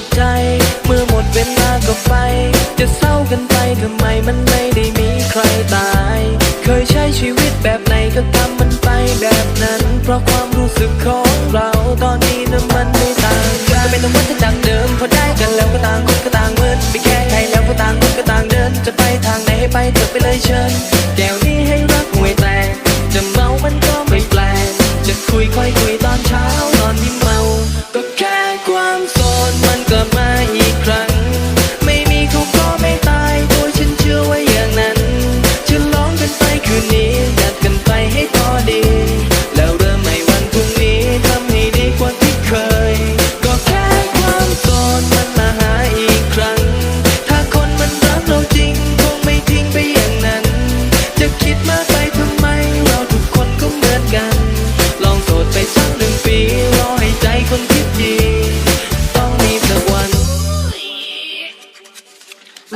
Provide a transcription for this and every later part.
ดใจ เมื่อหมดเวลาก็ไป จะเศร้ากันไปทำไมมันไม่ได้มีใครตาย เคยใช้ชีวิตแบบไหนก็ทำมันไปแบบนั้น เพราะความรู้สึกของเราตอนนี้นั้นมันไม่ต่างกันก็เป็นต้องวัฏจักเดิมพอได้กันแล้วก็ต่างคนก็ต่างเหมือนไม่แค่ใครแล้วก็ต่างคนก็ต่างเดิน จะไปทางไหนให้ไปเถอะไปเลยเชิญ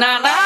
หน้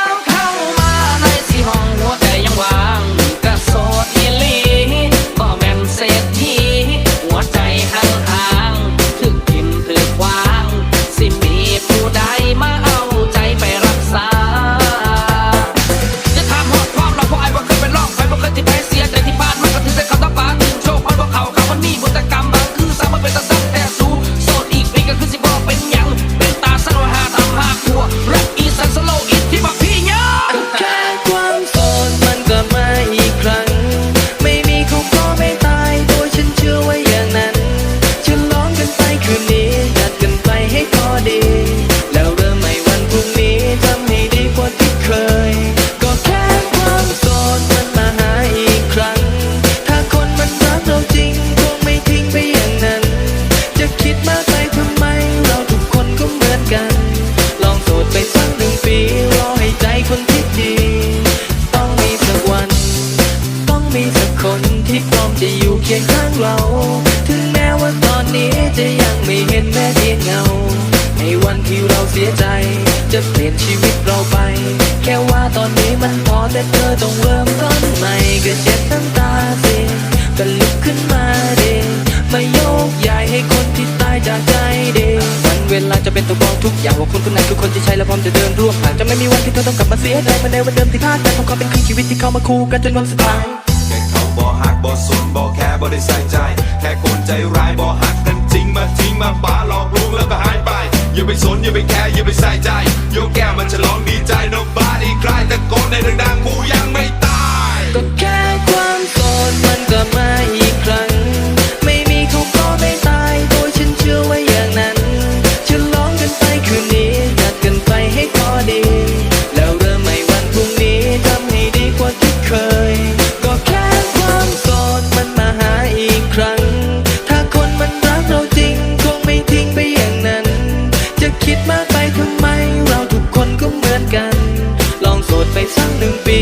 ที่พร้อมจะอยู่เคียงข้างเรา ถึงแม้ว่าตอนนี้จะยังไม่เห็นแม้เพียงเงา ในวันที่เราเสียใจ จะเปลี่ยนชีวิตเราไป แค่ว่าตอนนี้มันพอแต่เธอต้องเริ่มต้นใหม่ก็เจ็บน้ำตาสิก็ลุกขึ้นมาเดมาโยกย้ายให้คนที่ตายจากใจเดวันเวลาจะเป็นตัวบอกทุกอย่างว่าคนคนไหนคือคนที่ใช่และพร้อมจะเดินร่วมผ่านจะไม่มีวันที่เธอต้องกลับมาเสียใจเหมาในวันเดิมที่พลาดไปของความเป็นครึ่งชีวิตที่เข้ามาคู่กันจนวันสุดท้าย หักบ่สนบ่แค่บ่ได้ใส่ใจ แค่คนใจร้ายบ่หักกันจริงมาทิ้งมาป่าหลอกลวงแล้วก็หายไป อย่าไปสนอย่าไปแคร์อย่าไปใส่ใจโยกแก้วมันฉลองดี คิดมากไปทำไม เราทุกคนก็เหมือนกัน ลองโสดไปสักหนึ่งปี